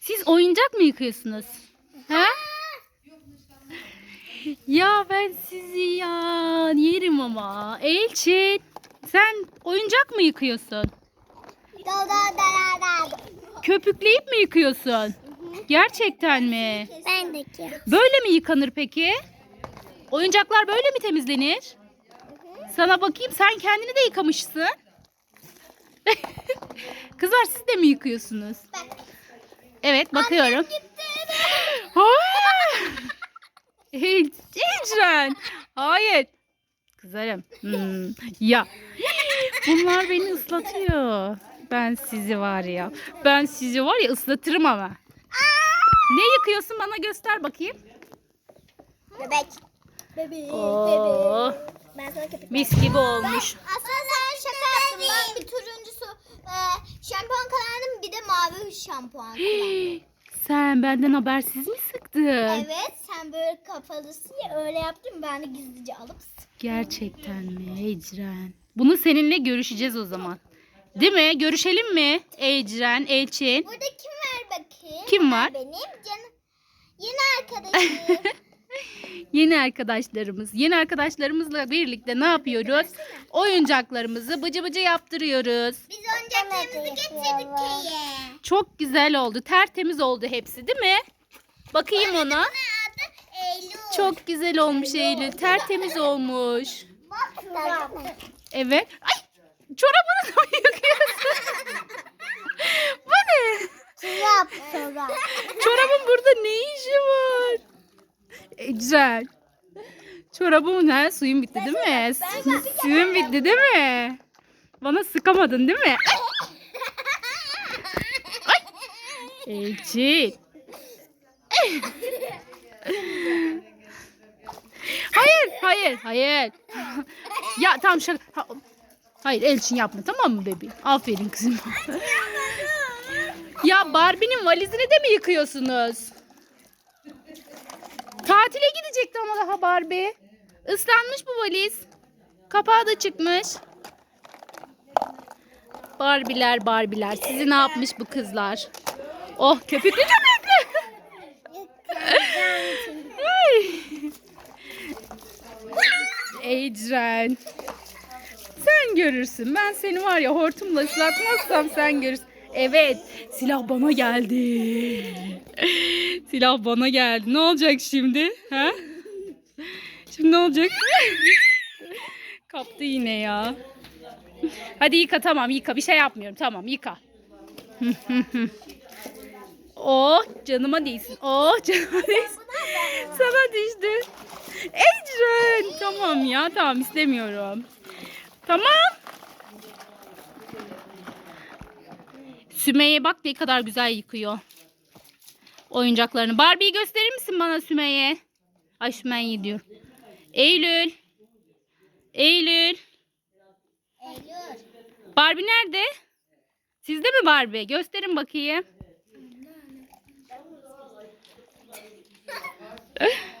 Siz oyuncak mı yıkıyorsunuz? Ha? Ya ben sizi ya yerim ama. Elçin sen oyuncak mı yıkıyorsun? Köpükleyip mi yıkıyorsun? Gerçekten mi? Ben de ki. Böyle mi yıkanır peki? Oyuncaklar böyle mi temizlenir? Sana bakayım sen kendini de yıkamışsın. Kızlar siz de mi yıkıyorsunuz? Evet bakıyorum. Hayır. Hiç, Hicran. Hayır. Kızarım. Hmm. Ya. Bunlar beni ıslatıyor. Ben sizi var ya. Ben sizi var ya ıslatırım ama. Ne yıkıyorsun bana göster bakayım. Bebek. Bebek. Oo, Ben sana köpek. mis gibi olmuş. Aslında sen şaka yaptın. Ben bir turuncu su, e, şampuan kullandım bir de mavi şampuan kullandım. Sen benden habersiz mi sıktın? evet sen böyle kapalısın ya öyle yaptım ben de gizlice alıp sıktım. Gerçekten mi Ecren? Bunu seninle görüşeceğiz o zaman. Değil mi? Görüşelim mi? Ecren, Elçin. Burada kim var bakayım? Kim var? Benim canım. Yeni arkadaşım. Yeni arkadaşlarımız. Yeni arkadaşlarımızla birlikte ne yapıyoruz? Oyuncaklarımızı bıcı bıcı yaptırıyoruz. Biz oyuncaklarımızı getirdik köye. Çok güzel oldu. Tertemiz oldu hepsi değil mi? Bakayım ona. Adı Eylül. Çok güzel olmuş Eylül. Tertemiz olmuş. Bak Evet. Ay çorabını da mı yıkıyorsun? Bu ne? Çorap. Çorap. Çorabın burada ne işi var? Ecren. Çorabımın ha suyun bitti değil mi? Su- Suyun bitti değil mi? Bana sıkamadın değil mi? Elçin. Hayır, hayır, hayır. ya tamam şaka. Ha- Hayır Elçin yapma tamam mı bebeğim? Aferin kızım. ya Barbie'nin valizini de mi yıkıyorsunuz? Tatile gidecekti ama daha Barbie. Islanmış bu valiz. Kapağı da çıkmış. Barbiler Barbiler. Sizi ne yapmış bu kızlar? Oh köpüklü köpüklü. Ecren. Sen görürsün. Ben seni var ya hortumla ıslatmazsam sen görürsün. Evet. Silah bana geldi. Silah bana geldi. Ne olacak şimdi? Ha? Şimdi ne olacak? Kaptı yine ya. Hadi yıka tamam yıka. Bir şey yapmıyorum. Tamam yıka. oh canıma değsin. Oh canıma değsin. Sana düştü. Ecren. Tamam ya tamam istemiyorum. Tamam. Sümeyye bak ne kadar güzel yıkıyor. Oyuncaklarını. Barbie'yi gösterir misin bana Sümeyye? Ay Sümeyye diyor. Eylül. Eylül. Eylül. Barbie nerede? Sizde mi Barbie? Gösterin bakayım.